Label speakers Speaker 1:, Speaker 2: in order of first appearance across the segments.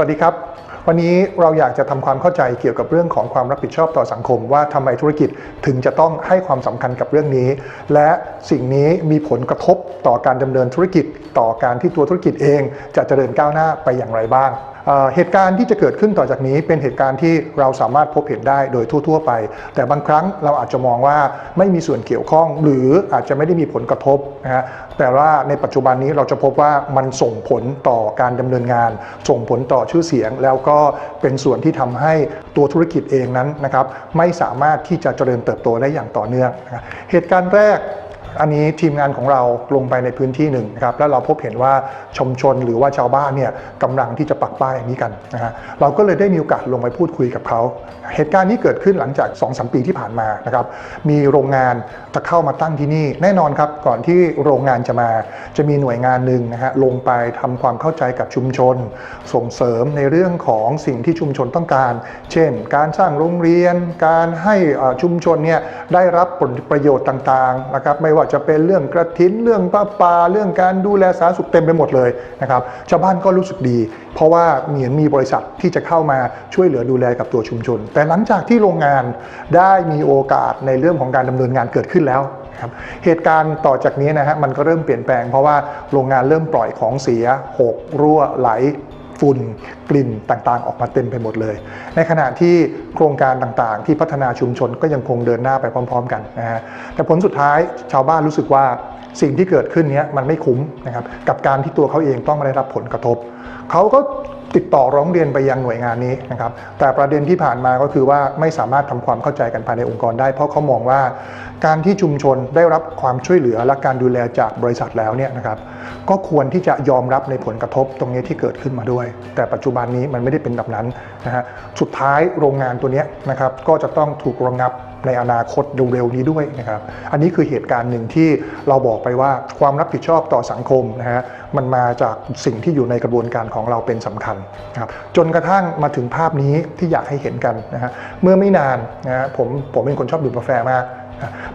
Speaker 1: วัสดีครับ วันนี้เราอยากจะทำความเข้าใจเกี่ยวกับเรื่องของความรับผิดชอบต่อสังคม ว่าทำไมธุรกิจถึงจะต้องให้ความสำคัญกับเรื่องนี้ และสิ่งนี้มีผลกระทบต่อการดำเนินธุรกิจ ต่อการที่ตัวธุรกิจเอง จะเจริญก้าวหน้าไปอย่างไรบ้างเหตุการณ์ที่จะเกิดขึ้นต่อจากนี้เป็นเหตุการณ์ที่เราสามารถพบเห็นได้โดยทั่ว ๆ ไป แต่บางครั้งเราอาจจะมองว่าไม่มีส่วนเกี่ยวข้อง หรืออาจจะไม่ได้มีผลกระทบนะฮะแต่ว่าในปัจจุบันนี้เราจะพบว่ามันส่งผลต่อการดำเนินงาน ส่งผลต่อชื่อเสียง แล้วก็เป็นส่วนที่ทำให้ตัวธุรกิจเองนั้นนะครับไม่สามารถที่จะเจริญเติบโตได้อย่างต่อเนื่องนะเหตุการณ์แรก อันนี้ทีมงานของเราลงไปในพื้นที่หนึ่งนะครับแล้วเราพบเห็นว่าชุมชนหรือว่าชาวบ้านเนี่ยกำลังที่จะปักป้ายอย่างนี้กันนะฮะเราก็เลยได้มีโอกาสลงไปพูดคุยกับเขา เหตุการณ์นี้เกิดขึ้นหลังจาก2อสปีที่ผ่านมานะครับมีโรงงานจะเข้ามาตั้งที่นี่ แน่นอนครับก่อนที่โรงงานจะมา จะมีหน่วยงานหนึ่งนะฮะลงไปทำความเข้าใจกับชุมชน ส่งเสริมในเรื่องของสิ่งที่ชุมชนต้องการ เช่น การสร้างโรงเรียน การให้ชุมชนเนี่ยได้รับผลประโยชน์ต่างๆนะครับไม่ว่าจะเป็นเรื่องกระถินเรื่องป้าปาเรื่องการดูแลสาธารณสุขเต็มไปหมดเลยนะครับชาวบ้านก็รู้สึกดี เพราะว่าเหมือนมีบริษัทที่จะเข้ามาช่วยเหลือดูแลกับตัวชุมชน แต่หลังจากที่โรงงานได้มีโอกาสในเรื่องของการดำเนินงานเกิดขึ้นแล้วครับเหตุการณ์ต่อจากนี้นะฮะมันก็เริ่มเปลี่ยนแปลงเพราะว่าโรงงานเริ่มปล่อยของเสียหกรั่วไหล ฝุ่นกลิ่นต่างๆ ออกมาเต็มไปหมดเลย ในขณะที่โครงการต่างๆ ที่พัฒนาชุมชนก็ยังคงเดินหน้าไปพร้อม ๆ กันนะฮะแต่ผลสุดท้ายชาวบ้านรู้สึกว่าสิ่งที่เกิดขึ้นนี้มันไม่คุ้มนะครับกับการที่ตัวเขาเองต้องมาได้รับผลกระทบเขาก็ ติดต่อร้องเรียนไปยังหน่วยงานนี้นะครับแต่ประเด็นที่ผ่านมาก็คือว่าไม่สามารถทำความเข้าใจกันภายในองค์กรได้ เพราะเขามองว่า การที่ชุมชนได้รับความช่วยเหลือและการดูแลจากบริษัทแล้วเนี่ยนะครับก็ควรที่จะยอมรับในผลกระทบตรงนี้ที่เกิดขึ้นมาด้วย แต่ปัจจุบันนี้มันไม่ได้เป็นแบบนั้นนะฮะสุดท้ายโรงงานตัวนี้นะครับก็จะต้องถูกระงับ ในอนาคตเร็วๆนี้ด้วยนะครับอันนี้คือเหตุการณ์หนึ่งที่เราบอกไปว่าความรับผิดชอบต่อสังคมนะฮะมันมาจากสิ่งที่อยู่ในกระบวนการของเราเป็นสำคัญนะครับจนกระทั่งมาถึงภาพนี้ที่อยากให้เห็นกันนะฮะเมื่อไม่นานนะฮะผมผมเป็นคนชอบดื่มกาแฟมาก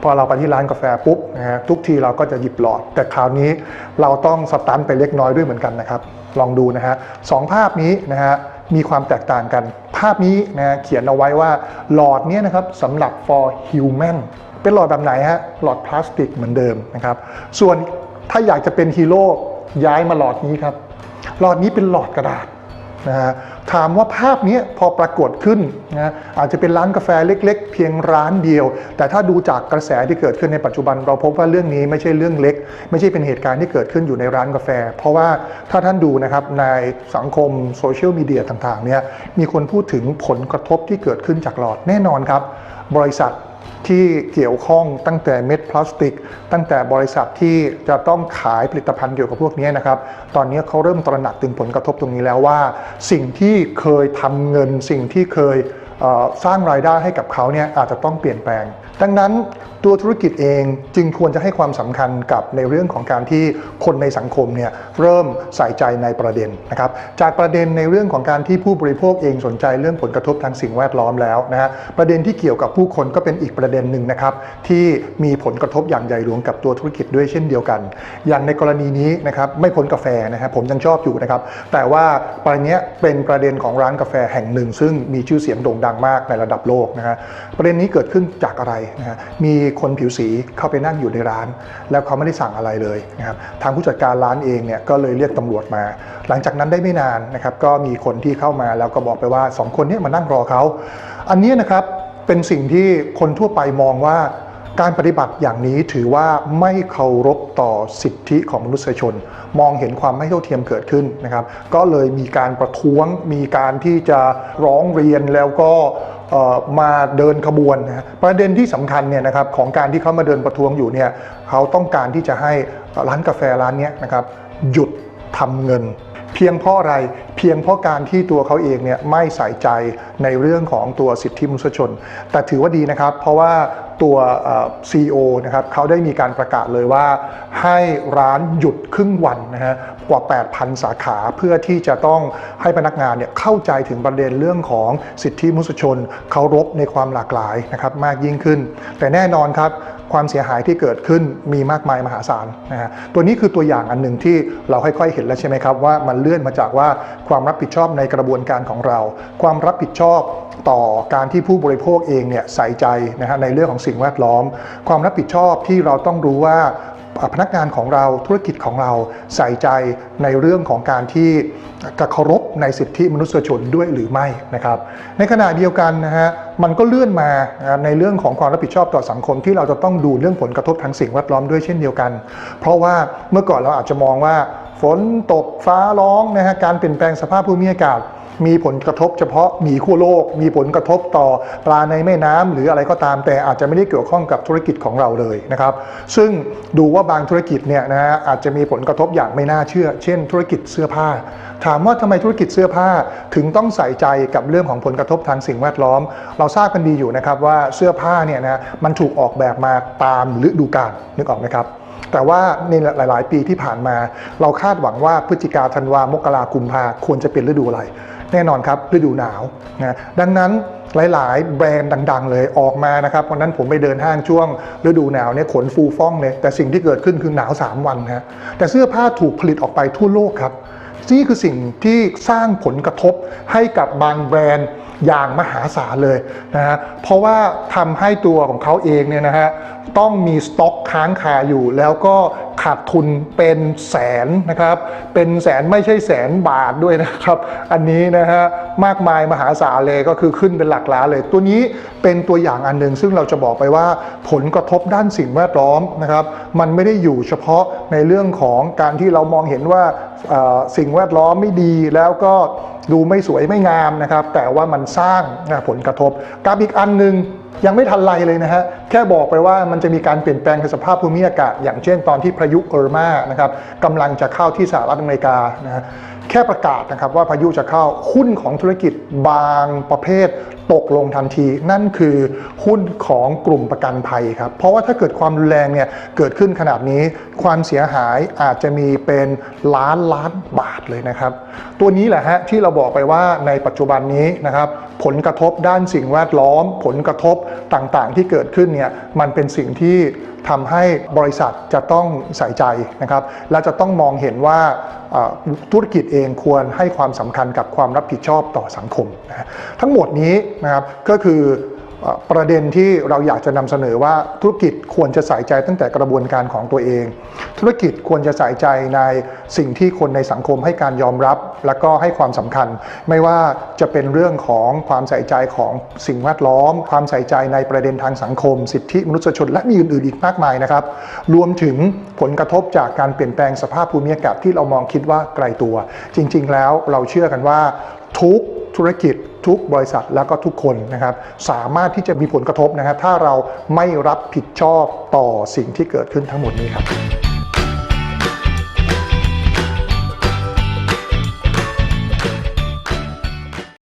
Speaker 1: พอเราไปที่ร้านกาแฟปุ๊บนะฮะทุกทีเราก็จะหยิบหลอด แต่คราวนี้เราต้องสตันไปเล็กน้อยด้วยเหมือนกันนะครับ ลองดูนะฮะสองภาพนี้นะฮะ มีความแตกต่างกัน ภาพนี้นะเขียนเอาไว้ว่าหลอดนี้นะครับสำหรับ for human เป็นหลอดแบบไหนฮะหลอดพลาสติกเหมือนเดิมนะครับส่วนถ้าอยากจะเป็นฮีโร่ย้ายมาหลอดนี้ครับหลอดนี้เป็นหลอดกระดาษ นะฮะถามว่าภาพนี้พอปรากฏขึ้นนะอาจจะเป็นร้านกาแฟเล็ก ๆ เพียงร้านเดียว แต่ถ้าดูจากกระแสที่เกิดขึ้นในปัจจุบัน เราพบว่าเรื่องนี้ไม่ใช่เรื่องเล็ก ไม่ใช่เป็นเหตุการณ์ที่เกิดขึ้นอยู่ในร้านกาแฟ เพราะว่าถ้าท่านดูนะครับในสังคมโซเชียลมีเดียต่างๆเนี่ยมีคนพูดถึงผลกระทบที่เกิดขึ้นจากหลอดแน่นอนครับ บริษัท ที่เกี่ยวข้องตั้งแต่เม็ดพลาสติก ตั้งแต่บริษัทที่จะต้องขายผลิตภัณฑ์เกี่ยวกับพวกนี้นะครับ ตอนนี้เขาเริ่มตระหนักถึงผลกระทบตรงนี้แล้วว่า สิ่งที่เคยทำเงิน สิ่งที่เคยสร้างรายได้ให้กับเขาเนี่ยอาจจะต้องเปลี่ยนแปลง ดังนั้นตัวธุรกิจเองจึงควรจะให้ความสำคัญกับในเรื่องของการที่คนในสังคมเนี่ยเริ่มใส่ใจในประเด็นนะครับจากประเด็นในเรื่องของการที่ผู้บริโภคเองสนใจเรื่องผลกระทบทางสิ่งแวดล้อมแล้วนะฮะประเด็นที่เกี่ยวกับผู้คนก็เป็นอีกประเด็นหนึ่งนะครับที่มีผลกระทบอย่างใหญ่หลวงกับตัวธุรกิจด้วยเช่นเดียวกัน อย่างในกรณีนี้นะครับไม่พ้นกาแฟนะครับผมยังชอบอยู่นะครับแต่ว่าประเด็นเนี้ยเป็นประเด็นของร้านกาแฟแห่งหนึ่ง ซึ่งมีชื่อเสียงโด่งดังมากในระดับโลกนะฮะประเด็นนี้เกิดขึ้นจากอะไรนะฮะมีคนผิวสีเข้าไปนั่งอยู่ในร้าน แล้วเขาไม่ได้สั่งอะไรเลยนะครับทางผู้จัดการร้านเองเนี่ยก็เลยเรียกตำรวจมา หลังจากนั้นได้ไม่นานนะครับก็มีคนที่เข้ามาแล้วก็บอกไปว่าสองคนนี้มานั่งรอเขาอันนี้นะครับเป็นสิ่งที่คนทั่วไปมองว่า การปฏิบัติอย่างนี้ถือว่าไม่เคารพต่อสิทธิของมนุษยชน มองเห็นความไม่เท่าเทียมเกิดขึ้นนะครับ ก็เลยมีการประท้วง มีการที่จะร้องเรียนแล้วก็มาเดินขบวนนะประเด็นที่สำคัญเนี่ยนะครับของการที่เขามาเดินประท้วงอยู่เนี่ยเขาต้องการที่จะให้ร้านกาแฟร้านนี้นะครับหยุดทำเงิน เพียงเพราะอะไรเพียงเพราะการที่ตัวเขาเองเนี่ยไม่ใส่ใจในเรื่องของตัวสิทธิมนุษยชน แต่ถือว่าดีนะครับ เพราะว่าตัวเอ่อนะครับเขาได้มีการประกาศเลยว่า ให้ร้านหยุดครึ่งวันนะฮะกว่า 8,000 สาขาเพื่อที่จะต้องให้พนักงานเนี่ยเข้าใจถึงประเด็นเรื่องของสิทธิมนุษยชนเคารพในความหลากหลายนะครับมากยิ่งขึ้น แต่แน่นอนครับ ความเสียหายที่เกิดขึ้นมีมากมายมหาศาลนะฮะตัวนี้คือตัวอย่างอันหนึ่งที่เราค่อยๆเห็นแล้วใช่ไหมครับว่ามันเลื่อนมาจากว่าความรับผิดชอบในกระบวนการของเรา ความรับผิดชอบต่อการที่ผู้บริโภคเองเนี่ยใส่ใจนะฮะในเรื่องของสิ่งแวดล้อม ความรับผิดชอบที่เราต้องรู้ว่า พนักงานของเราธุรกิจของเราใส่ใจในเรื่องของการที่กระเคารพในสิทธิมนุษยชนด้วยหรือไม่นะครับ ในขณะเดียวกันนะฮะมันก็เลื่อนมาในเรื่องของความรับผิดชอบต่อสังคมที่เราจะต้องดูเรื่องผลกระทบทางสิ่งแวดล้อมด้วยเช่นเดียวกัน เพราะว่าเมื่อก่อนเราอาจจะมองว่า ฝนตกฟ้าร้องนะฮะการเปลี่ยนแปลงสภาพภูมิอากาศ มีผลกระทบเฉพาะหมีขั้วโลก มีผลกระทบต่อปลาในแม่น้ำหรืออะไรก็ตามแต่อาจจะไม่ได้เกี่ยวข้องกับธุรกิจของเราเลยนะครับ ซึ่งดูว่าบางธุรกิจเนี่ยนะฮะอาจจะมีผลกระทบอย่างไม่น่าเชื่อ เช่น ธุรกิจเสื้อผ้า ถามว่าทำไมธุรกิจเสื้อผ้าถึงต้องใส่ใจกับเรื่องของผลกระทบทางสิ่งแวดล้อม เราทราบกันดีอยู่นะครับว่าเสื้อผ้าเนี่ยนะมันถูกออกแบบมาตามฤดูกาลนึกออกไหมครับแต่ว่าในหลาย ๆ ปีที่ผ่านมา เราคาดหวังว่าพฤศจิกาธันวามกรากุมภาควรจะเป็นฤดูอะไร แน่นอนครับฤดูหนาวนะดังนั้นหลาย ๆ แบรนด์ดัง ๆ เลยออกมานะครับวันนั้นผมไปเดินห้างช่วงฤดูหนาวเนี่ยขนฟูฟ่องเลยแต่สิ่งที่เกิดขึ้นคือหนาว 3 วันฮะแต่เสื้อผ้าถูกผลิตออกไปทั่วโลกครับนี่คือสิ่งที่สร้างผลกระทบให้กับบางแบรนด์อย่างมหาศาลเลยนะฮะ เพราะว่าทำให้ตัวของเขาเองเนี่ยนะฮะต้องมีสต็อกค้างคาอยู่แล้วก็ ขาดทุนเป็นแสนนะครับ เป็นแสนไม่ใช่แสนบาทด้วยนะครับ อันนี้นะฮะมากมายมหาศาลเลยก็คือขึ้นเป็นหลักล้านเลย ตัวนี้เป็นตัวอย่างอันหนึ่งซึ่งเราจะบอกไปว่าผลกระทบด้านสิ่งแวดล้อมนะครับ มันไม่ได้อยู่เฉพาะในเรื่องของการที่เรามองเห็นว่าสิ่งแวดล้อมไม่ดีแล้วก็ดูไม่สวยไม่งามนะครับ แต่ว่ามันสร้างผลกระทบกับอีกอันหนึ่ง ยังไม่ทันไรเลยนะฮะ แค่บอกไปว่ามันจะมีการเปลี่ยนแปลงในสภาพภูมิอากาศ อย่างเช่นตอนที่พายุเออร์มานะครับกำลังจะเข้าที่สหรัฐอเมริกานะฮะ ค่ประกาศนะครับว่าพายุจะเข้าหุ้นของธุรกิจบางประเภทตกลงทันที นั่นคือหุ้นของกลุ่มประกันภัยครับ เพราะว่าถ้าเกิดความรุนแรงเนี่ยเกิดขึ้นขนาดนี้ ความเสียหายอาจจะมีเป็นล้านล้านบาทเลยนะครับ ตัวนี้แหละฮะที่เราบอกไปว่าในปัจจุบันนี้นะครับผลกระทบด้านสิ่งแวดล้อม ผลกระทบต่างๆ ที่เกิดขึ้นเนี่ยมันเป็นสิ่งที่ ทำให้บริษัทจะต้องใส่ใจนะครับ และจะต้องมองเห็นว่าธุรกิจเองควรให้ความสำคัญกับความรับผิดชอบต่อสังคมนะทั้งหมดนี้นะครับก็คือ ประเด็นที่เราอยากจะนำเสนอว่าธุรกิจควรจะใส่ใจตั้งแต่กระบวนการของตัวเอง ธุรกิจควรจะใส่ใจในสิ่งที่คนในสังคมให้การยอมรับ และก็ให้ความสำคัญ ไม่ว่าจะเป็นเรื่องของความใส่ใจของสิ่งแวดล้อม ความใส่ใจในประเด็นทางสังคม สิทธิมนุษยชนและมีอื่นๆอีกมากมายนะครับ รวมถึงผลกระทบจากการเปลี่ยนแปลงสภาพภูมิอากาศที่เรามองคิดว่าไกลตัว จริง ๆ แล้วเราเชื่อกันว่าทุกธุรกิจ ทุกบริษัทแล้วก็ทุกคนนะครับสามารถที่จะมีผลกระทบนะครับถ้าเราไม่รับผิดชอบต่อสิ่งที่เกิดขึ้นทั้งหมดนี้ครับ